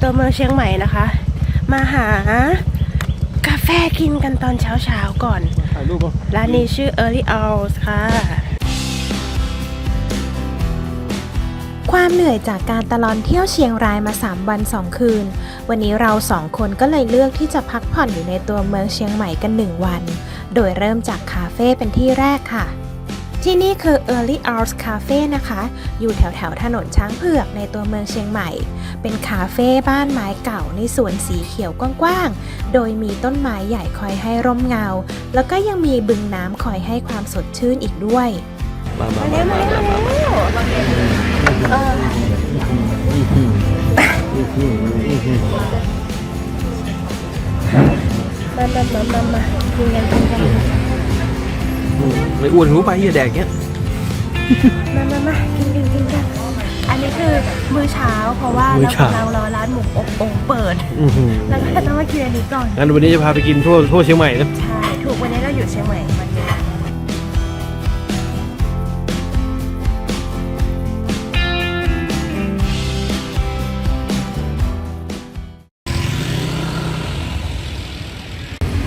ตัวเมืองเชียงใหม่นะคะ มาหากาแฟกินกันตอนเช้าๆก่อนถ่ายรูปป่ะร้านนี้ชื่อ Early Owls ค่ะ ความเหนื่อยจากการตลอนเที่ยวเชียงรายมา 3 วัน 2 คืน วันนี้เราสองคนก็เลยเลือกที่จะพักผ่อนอยู่ในตัวเมืองเชียงใหม่กัน 1 วัน โดยเริ่มจากคาเฟ่เป็นที่แรกค่ะ ที่นี่คือ Early Hours Cafe นะคะ อยู่แถวแถวถนนช้างเผือกในตัวเมืองเชียงใหม่ เป็นคาเฟ่บ้านไม้เก่าในสวนสีเขียวกว้างๆ โดยมีต้นไม้ใหญ่คอยให้ร่มเงา แล้วก็ยังมีบึงน้ำคอยให้ความสดชื่นอีกด้วย มามามามาเร็วมาเร็วมาเร็วเอออื้อหืออื้อหืออื้อหือมามามามามากินกันกินกัน ไม่อ้วนรู้ไปอย่าแดกเงี้ย มามามากินกินกินกันอันนี้คือมื้อเช้าเพราะว่าเรากำลังรอร้านหมูอบโอ่งเปิด อื้อหือแล้วก็ต้องมากินอันนี้ก่อน งั้นวันนี้จะพาไปกินทั่วทั่วเชียงใหม่นะ ใช่ ถูกวันนี้เราอยู่เชียงใหม่วันนี้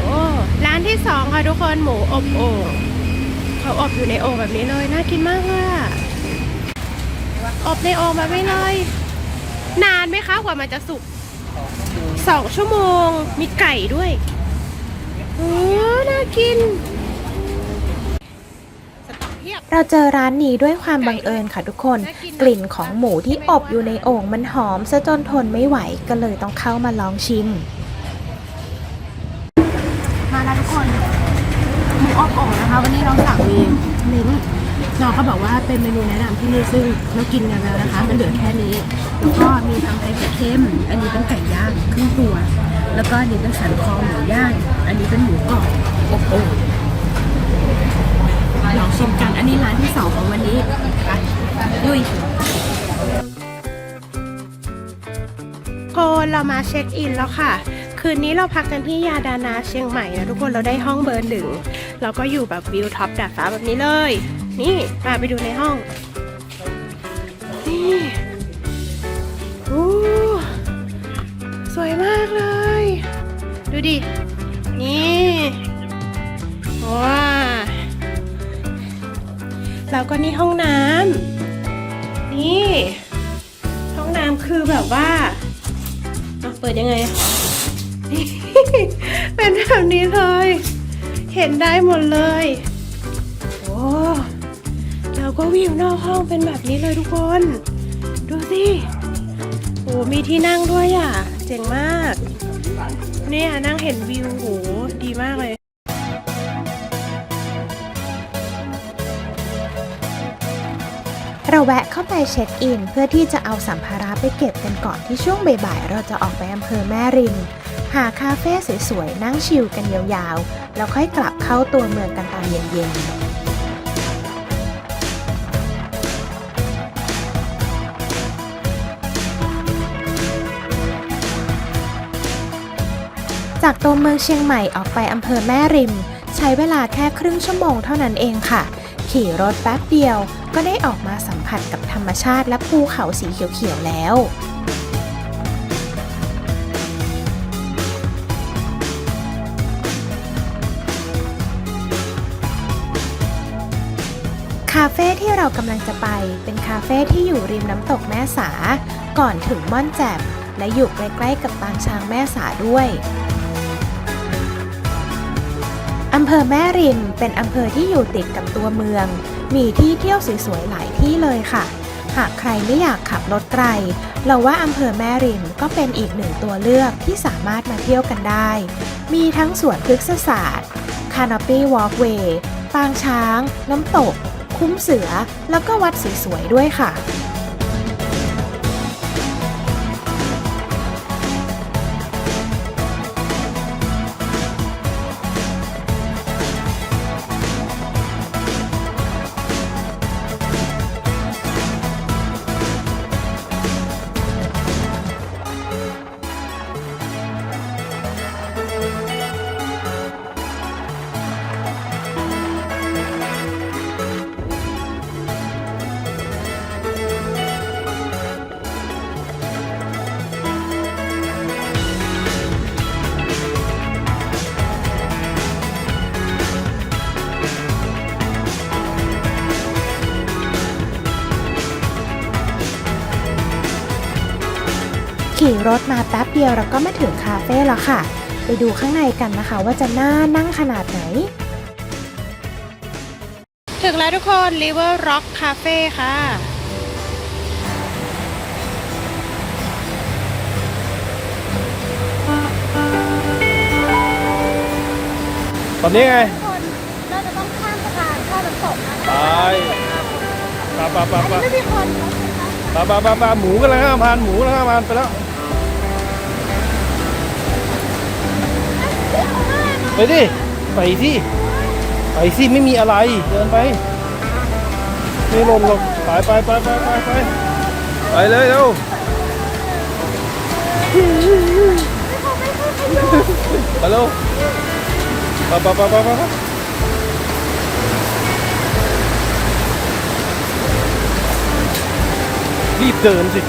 โอ้ร้านที่สองค่ะทุกคนหมูอบโอ่ง เขาอบอยู่ในโอ่งแบบนี้เลย น่ากินมากเลยอะอบในโอ่งแบบนี้เลย นานไหมคะกว่ามันจะสุกสองชั่วโมง มีไก่ด้วยโอ้น่ากินเพียบเราเจอร้านนี้ด้วยความบังเอิญค่ะทุกคน กลิ่นของหมูที่อบอยู่ในโอ่งมันหอมซะจนทนไม่ไหวก็เลยต้องเข้ามาลองชิม มาแล้วทุกคนหมูอบโอ่งนะคะ วันนี้เราสั่งมีลิงก์ น้องเขาบอกว่าเป็นเมนูแนะนำที่นี่ซึ่งเรากินกันแล้วนะคะ มันเหลือแค่นี้แล้วก็มีทั้งไข่เค็มอันนี้เป็นไก่ย่างครึ่งตัว แล้วก็อันนี้เป็นสันคอหมูย่าง อันนี้เป็นหมูกรอบอบโอ่งลองชิมกัน อันนี้ร้านที่สองของวันนี้ไปลุยคนเรามาเช็คอินแล้วค่ะ คืนนี้เราพักกันที่ยาดานาเชียงใหม่นะทุกคนเราได้ห้องเบอร์หนึ่งเราก็อยู่แบบวิวท็อปดาดฟ้าแบบนี้เลย นี่มาไปดูในห้อง นี่โอ้สวยมากเลย ดูดิ นี่ว้าแล้วก็นี่ห้องน้ำนี่ ห้องน้ำคือแบบว่าเปิดยังไง เป็นแบบนี้เลย เห็นได้หมดเลย โอ้ แล้วก็วิวนอกห้องเป็นแบบนี้เลยทุกคน ดูสิโอ้มีที่นั่งด้วยอะ เจ๋งมาก เนี่ยนั่งเห็นวิวโหดีมากเลยเราแวะเข้าไปเช็คอิน เพื่อที่จะเอาสัมภาระไปเก็บกันก่อนที่ช่วงบ่ายๆเราจะออกไปอำเภอแม่ริม หาคาเฟ่สวยๆ นั่งชิลกันยาวๆ แล้วค่อยกลับเข้าตัวเมืองกันตอนเย็นๆ จากตัวเมืองเชียงใหม่ออกไปอำเภอแม่ริม ใช้เวลาแค่ครึ่งชั่วโมงเท่านั้นเองค่ะ ขี่รถแป๊บเดียวก็ได้ออกมาสัมผัสกับธรรมชาติและภูเขาสีเขียวๆแล้วคาเฟ่ที่เรากำลังจะไปเป็นคาเฟ่ที่อยู่ริมน้ำตกแม่สา ก่อนถึงม่อนแจ่มและอยู่ใกล้ๆกับปางช้างแม่สาด้วย อำเภอแม่ริมเป็นอำเภอที่อยู่ติดกับตัวเมือง มีที่เที่ยวสวยๆหลายที่เลยค่ะ หากใครไม่อยากขับรถไกล เราว่าอำเภอแม่ริมก็เป็นอีกหนึ่งตัวเลือกที่สามารถมาเที่ยวกันได้ มีทั้งสวนพฤกษศาสตร์คานาปีวอล์กเวย์ปางช้าง น้ำตก คุ้มเสือ แล้วก็วัดสวยๆด้วยค่ะ ขี่รถมาแป๊บเดียวเราก็มาถึงคาเฟ่แล้วค่ะ ไปดูข้างในกันนะคะว่าจะน่านั่งขนาดไหน ถึงแล้วทุกคน River Rock Cafe ค่ะ ตอนนี้ไงเราจะต้องข้ามสะพานข้ามน้ำตกนะไปปะปะปะปะไม่มีคนปะปะปะปะหมูกันแล้วห้าพันหมูกันแล้วห้าพันไปแล้ว ไปดิ ไปที่ ไปสิไม่มีอะไร เดินไป ไม่ลงหรอกไปไปไปไปไปไปไปเลยเร็วไปเร็วไปไปไปไปไปรีบเดินสิ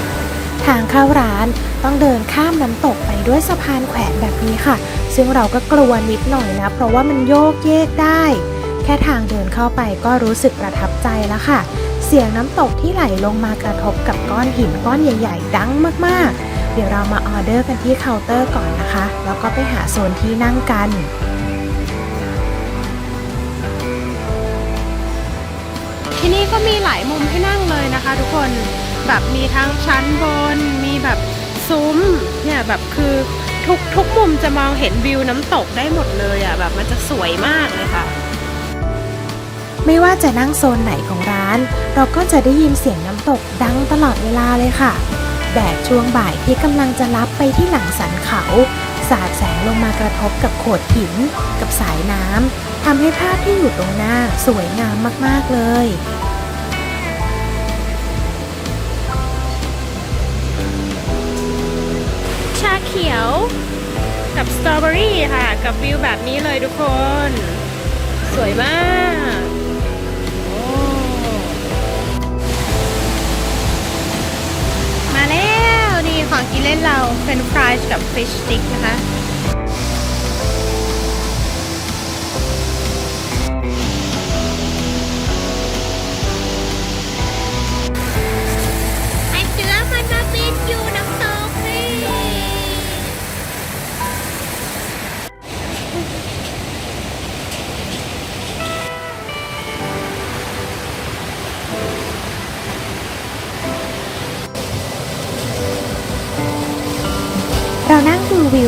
ทางเข้าร้าน ต้องเดินข้ามน้ำตกไปด้วยสะพานแขวนแบบนี้ค่ะ ซึ่งเราก็กลัวนิดหน่อยนะ เพราะว่ามันโยกเยกได้ แค่ทางเดินเข้าไปก็รู้สึกประทับใจแล้วค่ะ เสียงน้ำตกที่ไหลลงมากระทบกับก้อนหินก้อนใหญ่ ๆ ดังมากๆ เดี๋ยวเรามาออเดอร์กันที่เคาน์เตอร์ก่อนนะคะ แล้วก็ไปหาโซนที่นั่งกันที่นี่ก็มีหลายมุมให้นั่งเลยนะคะ ทุกคนแบบมีทั้งชั้นบนมีแบบ ซุ้มเนี่ยแบบคือทุกทุกมุมจะมองเห็นวิวน้ำตกได้หมดเลยอะแบบมันจะสวยมากเลยค่ะ ไม่ว่าจะนั่งโซนไหนของร้าน เราก็จะได้ยินเสียงน้ำตกดังตลอดเวลาเลยค่ะแดดช่วงบ่ายที่กำลังจะลับไปที่หลังสันเขา สาดแสงลงมากระทบกับโขดหิน กับสายน้ำทำให้ภาพที่อยู่ตรงหน้าสวยงามมากๆเลย ขียว กับสตรอเบอรี่ค่ะ กับวิวแบบนี้เลยทุกคน สวยมากมาแล้ว นี่ของกินเล่นเราเป็นฟรายกับฟิชสติ๊กนะคะ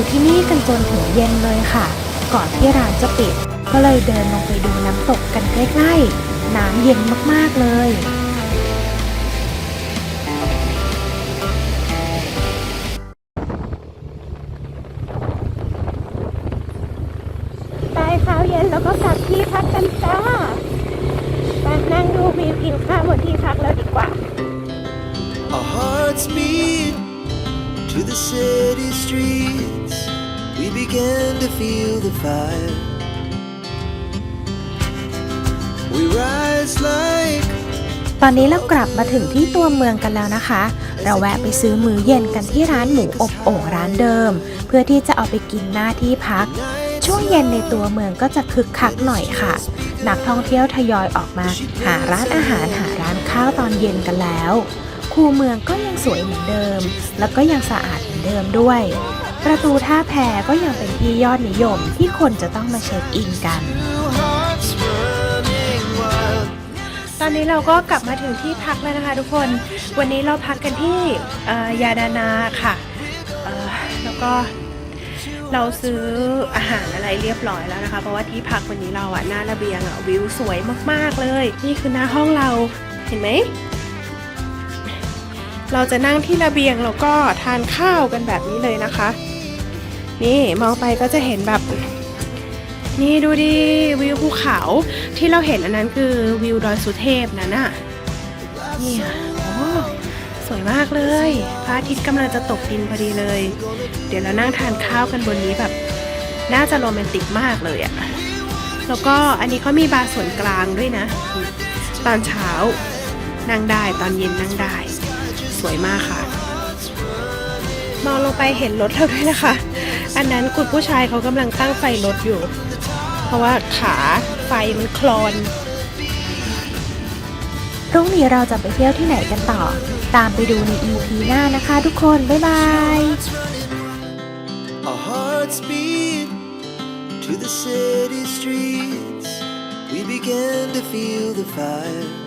ที่นี่กันจนถึงเย็นเลยค่ะ ก่อนที่ร้านจะปิด ก็เลยเดินลงไปดูน้ำตกกันใกล้ๆ น้ำเย็นมากๆเลย the city streets. We began to feel the fire. We rise like ตอนนี้เรากลับมาถึงที่ตัวเมืองกันแล้วนะคะ เราแวะไปซื้อมื้อเย็นกันที่ร้านหมูอบโอ่งร้านเดิม เพื่อที่จะเอาไปกินหน้าที่พัก ช่วงเย็นในตัวเมืองก็จะคึกคักหน่อยค่ะ นักท่องเที่ยวทยอยออกมา หาร้านอาหารหาร้านข้าวตอนเย็นกันแล้ว คูเมืองก็ยังสวยเหมือนเดิม แล้วก็ยังสะอาดเหมือนเดิมด้วย ประตูท่าแพก็ยังเป็นที่ยอดนิยมที่คนจะต้องมาเช็คอินกันตอนนี้เราก็กลับมาถึงที่พักแล้วนะคะทุกคน วันนี้เราพักกันที่ยาดานาค่ะ แล้วก็เราซื้ออาหารอะไรเรียบร้อยแล้วนะคะ เพราะว่าที่พักวันนี้เราอะหน้าระเบียงอะวิวสวยมากๆเลย นี่คือหน้าห้องเรา เห็นไหม เราจะนั่งที่ระเบียงแล้วก็ทานข้าวกันแบบนี้เลยนะคะ นี่มองไปก็จะเห็นแบบ นี่ดูดิวิวภูเขาที่เราเห็นอันนั้นคือวิวดอยสุเทพนั่นน่ะนี่โอ้สวยมากเลยพระอาทิตย์กำลังจะตกดินพอดีเลย เดี๋ยวเรานั่งทานข้าวกันบนนี้แบบ น่าจะโรแมนติกมากเลยอะแล้วก็อันนี้เขามีบาร์ส่วนกลางด้วยนะ ตอนเช้านั่งได้ตอนเย็นนั่งได้ สวยมากค่ะ มองลงไปเห็นรถเราด้วยนะคะ อันนั้นคุณผู้ชายเขากำลังตั้งไฟรถอยู่ เพราะว่าขาไฟมันคลอนรรุ่งนี้เราจะไปเที่ยวที่ไหนกันต่อ ตามไปดูใน EP หน้านะคะทุกคน บ๊ายบาย Our hearts beat to the city streets. We began to feel the fire.